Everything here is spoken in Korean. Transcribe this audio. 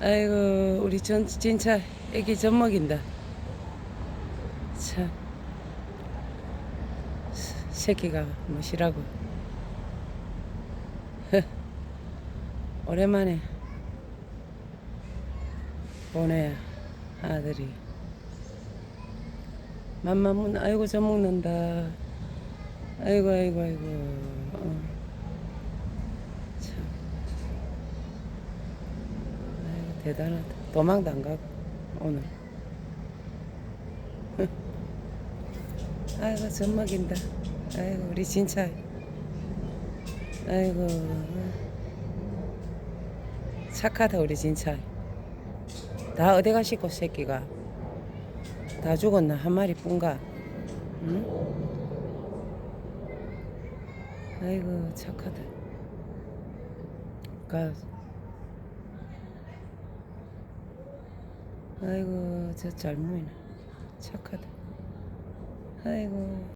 아이고 우리 전 진짜 애기 젖 먹인다. 참 새- 새끼가 무시라고. 오랜만에 보내 아들이. 맘마문 아이고 젖 먹는다. 아이고 아이고 아이고. 어. 참. 아이고 대단하다. 도망도 안 가고 오늘. 아이고 젖 먹인다. 아이고 우리 진짜. 아이고 착하다 우리 진짜. 다 어디 가시고 새끼가 다 죽었나 한 마리 뿐가. 응? 아이고 착하다. 가. 아이고 저 젊은이네 착하다. 아이고.